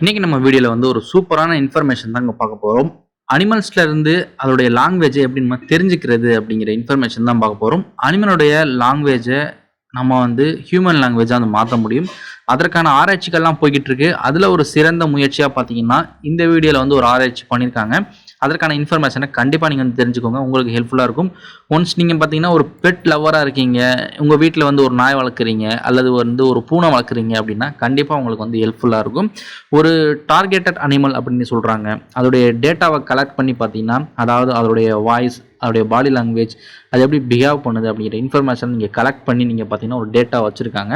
இன்றைக்கி நம்ம வீடியோவில் வந்து ஒரு சூப்பரான இன்ஃபர்மேஷன் தாங்க பார்க்க போகிறோம் அனிமல்ஸ்ல இருந்து அதோடைய லாங்குவேஜை எப்படி நம்ம தெரிஞ்சுக்கிறது அப்படிங்கிற இன்ஃபர்மேஷன் தான் பார்க்க போகிறோம் அனிமலுடைய லாங்குவேஜை நம்ம வந்து ஹியூமன் லாங்குவேஜாக வந்து மாற்ற முடியும். அதற்கான ஆராய்ச்சிகள்லாம் போய்கிட்டு இருக்கு. அதில் ஒரு சிறந்த முயற்சியாக பார்த்தீங்கன்னா இந்த வீடியோவில் வந்து ஒரு ஆராய்ச்சி பண்ணியிருக்காங்க. அதற்கான இன்ஃபர்மேஷனை கண்டிப்பாக நீங்கள் வந்து தெரிஞ்சுக்கோங்க. உங்களுக்கு ஹெல்ப்ஃபுல்லாக இருக்கும். ஒன்ஸ் நீங்கள் பார்த்தீங்கன்னா ஒரு பெட் லவ்வராக இருக்கீங்க உங்கள் வீட்டில் வந்து ஒரு நாய் வளர்க்குறீங்க அல்லது வந்து ஒரு பூனை வளர்க்குறீங்க அப்படின்னா கண்டிப்பாக உங்களுக்கு வந்து ஹெல்ப்ஃபுல்லாக இருக்கும். ஒரு டார்கெட்டட் அனிமல் அப்படின்னு சொல்கிறாங்க அதோடைய டேட்டாவை கலெக்ட் பண்ணி பார்த்தீங்கன்னா அதாவது அதோடைய வாய்ஸ் அவருடைய பாடி லாங்குவேஜ் அது எப்படி பிஹேவ் பண்ணுது அப்படிங்கிற இன்ஃபர்மேஷன் நீங்கள் கலெக்ட் பண்ணி நீங்கள் பார்த்தீங்கன்னா ஒரு டேட்டா வச்சுருக்காங்க.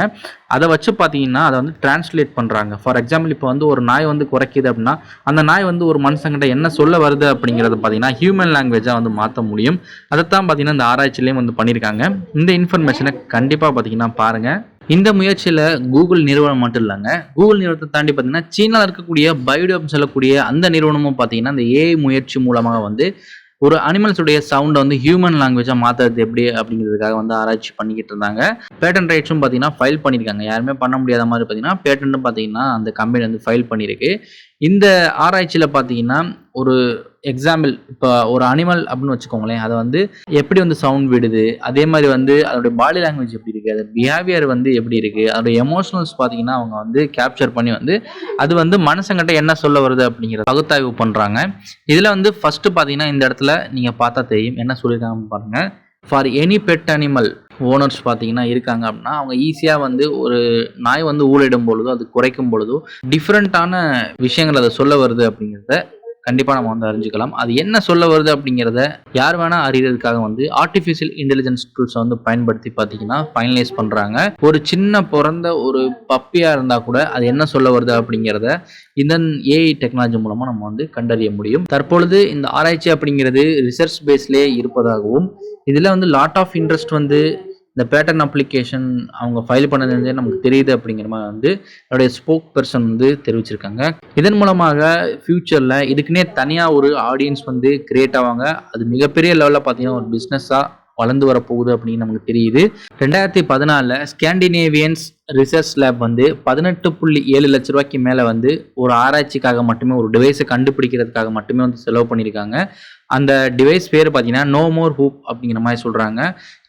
அதை வச்சு பார்த்தீங்கன்னா அதை வந்து டிரான்ஸ்லேட் பண்ணுறாங்க ஃபார் எக்ஸாம்பிள் இப்போ வந்து ஒரு நாய் வந்து குறைக்குது அப்படின்னா அந்த நாய் வந்து ஒரு மனுஷங்கிட்ட என்ன சொல்ல வருது அப்படிங்கிறத பார்த்தீங்கன்னா ஹியூமன் லாங்குவேஜாக வந்து மாற்ற முடியும். அதைத்தான் பார்த்தீங்கன்னா இந்த ஆராய்ச்சியிலையும் வந்து பண்ணியிருக்காங்க. இந்த இன்ஃபர்மேஷனை கண்டிப்பாக பார்த்தீங்கன்னா பாருங்கள் இந்த முயற்சியில் கூகுள் நிறுவனம் மட்டும் இல்லைங்க. கூகுள் நிறுவனத்தை தாண்டி பார்த்தீங்கன்னா சீனாவில் இருக்கக்கூடிய பயோடோப் சொல்லக்கூடிய அந்த நிறுவனமும் பார்த்தீங்கன்னா இந்த ஏஐ முயற்சி மூலமாக வந்து ஒரு அனிமல்ஸுடைய சவுண்டை வந்து ஹியூமன் லாங்குவேஜாக மாற்றுறது எப்படி அப்படிங்கிறதுக்காக வந்து ஆராய்ச்சி பண்ணிக்கிட்டு இருந்தாங்க. பேட்டன் ரைட்ஸும் பார்த்தீங்கன்னா ஃபைல் பண்ணியிருக்காங்க யாருமே பண்ண முடியாத மாதிரி பார்த்தீங்கன்னா பேட்டன்ட்டும் பார்த்தீங்கன்னா அந்த கம்பெனி வந்து ஃபைல் பண்ணியிருக்கு இந்த ஆராய்ச்சியில் பார்த்தீங்கன்னா ஒரு எக்ஸாம்பிள் இப்போ ஒரு அனிமல் அப்படின்னு வச்சுக்கோங்களேன் அதை வந்து எப்படி வந்து சவுண்ட் விடுது? அதே மாதிரி வந்து அதோடைய பாடி லாங்குவேஜ் எப்படி இருக்குது அது பிஹேவியர் வந்து எப்படி இருக்குது அதோட எமோஷனல்ஸ் பார்த்தீங்கன்னா அவங்க வந்து கேப்சர் பண்ணி வந்து அது வந்து மனுஷங்கிட்ட என்ன சொல்ல வருது அப்படிங்கிறத பகுத்தாய்வு பண்ணுறாங்க இதில் வந்து ஃபஸ்ட்டு பார்த்தீங்கன்னா இந்த இடத்துல நீங்கள் பார்த்தா தெரியும். என்ன சொல்லியிருக்காங்கன்னு பாருங்கள் for any pet animal owners பார்த்தீங்கன்னா இருக்காங்க அப்படின்னா அவங்க ஈஸியாக வந்து ஒரு நாய் வந்து ஊழிடும் பொழுதோ அது குறைக்கும் பொழுதோ டிஃப்ரெண்ட்டான விஷயங்கள் அதை சொல்ல வருது அப்படிங்கிறத கண்டிப்பாக நம்ம வந்து அறிஞ்சிக்கலாம். அது என்ன சொல்ல வருது அப்படிங்கிறத யார் வேணால் அறிகிறதுக்காக வந்து ஆர்டிஃபிஷியல் இன்டெலிஜென்ஸ் டூல்ஸை வந்து பயன்படுத்தி பார்த்தீங்கன்னா ஃபைனலைஸ் பண்ணுறாங்க ஒரு சின்ன பிறந்த ஒரு பப்பியாக இருந்தால் கூட அது என்ன சொல்ல வருது அப்படிங்கிறத இதன் ஏஐ டெக்னாலஜி மூலமாக நம்ம வந்து கண்டறிய முடியும். தற்பொழுது இந்த ஆராய்ச்சி அப்படிங்கிறது ரிசர்ச் பேஸ்லேயே இருப்பதாகவும் இதில் வந்து லாட் ஆஃப் இன்ட்ரெஸ்ட் வந்து இந்த பேட்டர்ன் அப்ளிகேஷன் அவங்க ஃபைல் பண்ணதுலேருந்தே நமக்கு தெரியுது அப்படிங்கிற மாதிரி வந்து என்னுடைய ஸ்போக் பர்சன் வந்து தெரிவிச்சிருக்காங்க. இதன் மூலமாக ஃப்யூச்சரில் இதுக்குன்னே தனியாக ஒரு ஆடியன்ஸ் வந்து கிரியேட் ஆவாங்க. அது மிகப்பெரிய லெவலில் பார்த்தீங்கன்னா ஒரு பிஸ்னஸாக வளர்ந்து வரப்போகுது அப்படின்னு நமக்கு தெரியுது. ரெண்டாயிரத்தி பதினாலில் ஸ்கேண்டினேவியன்ஸ் ரிசர்ச் லேப் வந்து பதினெட்டு புள்ளி ஏழு லட்ச ரூபாய்க்கு மேலே வந்து ஒரு ஆராய்ச்சிக்காக மட்டுமே ஒரு டிவைஸை கண்டுபிடிக்கிறதுக்காக மட்டுமே வந்து செலவு பண்ணியிருக்காங்க. அந்த டிவைஸ் பேர் பார்த்தீங்கன்னா நோ மோர் ஹூப் அப்படிங்கிற மாதிரி சொல்கிறாங்க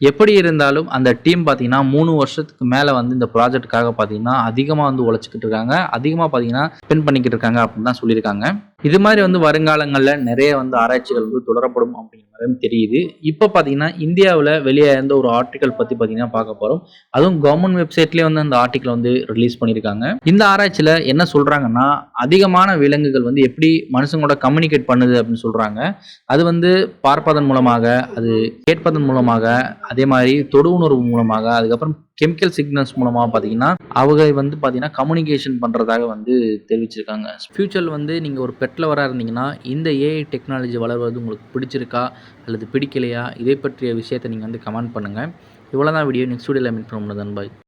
எப்படி இருந்தாலும் அந்த டீம் பார்த்தீங்கன்னா மூணு வருஷத்துக்கு மேலே வந்து இந்த ப்ராஜெக்ட்டுக்காக பார்த்தீங்கன்னா அதிகமாக வந்து உழைச்சிக்கிட்டு இருக்காங்க. அதிகமாக பார்த்தீங்கன்னா ஸ்பெண்ட் பண்ணிக்கிட்டு இருக்காங்க அப்படின்னு தான் சொல்லியிருக்காங்க. இது மாதிரி வந்து வருங்காலங்களில் நிறைய வந்து ஆராய்ச்சிகள் வந்து தொடரப்படும் அப்படிங்கிற மாதிரி தெரியுது. இப்போ பார்த்தீங்கன்னா இந்தியாவில் வெளியே இருந்த ஒரு ஆர்டிக்கல் பற்றி பார்த்தீங்கன்னா பார்க்க போகிறோம் அதுவும் கவர்மெண்ட் வெப்சைட்லேயே வந்து அந்த ஆர்டிக்கல் வந்து ரிலீஸ் பண்ணியிருக்காங்க. இந்த ஆராய்ச்சியில் என்ன சொல்கிறாங்கன்னா அதிகமான விலங்குகள் வந்து எப்படி மனுஷங்களோட கம்யூனிகேட் பண்ணுது அப்படின்னு சொல்கிறாங்க அது வந்து பார்ப்பதன் மூலமாக அது கேட்பதன் மூலமாக அதே மாதிரி தொடு உணர்வு மூலமாக அதுக்கப்புறம் கெமிக்கல் சிக்னல்ஸ் மூலமாக பார்த்தீங்கன்னா அவங்க வந்து பார்த்தீங்கன்னா கம்யூனிகேஷன் பண்ணுறதாக வந்து தெரிவிச்சிருக்காங்க. ஃப்யூச்சரில் வந்து நீங்கள் ஒரு பெட்டில் வர இருந்தீங்கன்னா இந்த ஏஐ டெக்னாலஜி வளர்வது உங்களுக்கு பிடிச்சிருக்கா அல்லது பிடிக்கலையா? இதை பற்றிய விஷயத்தை நீங்கள் வந்து கமெண்ட் பண்ணுங்கள் இவ்வளோ தான் வீடியோ நெக்ஸ்ட் வீடியோவில் மீட் பண்ண பாய்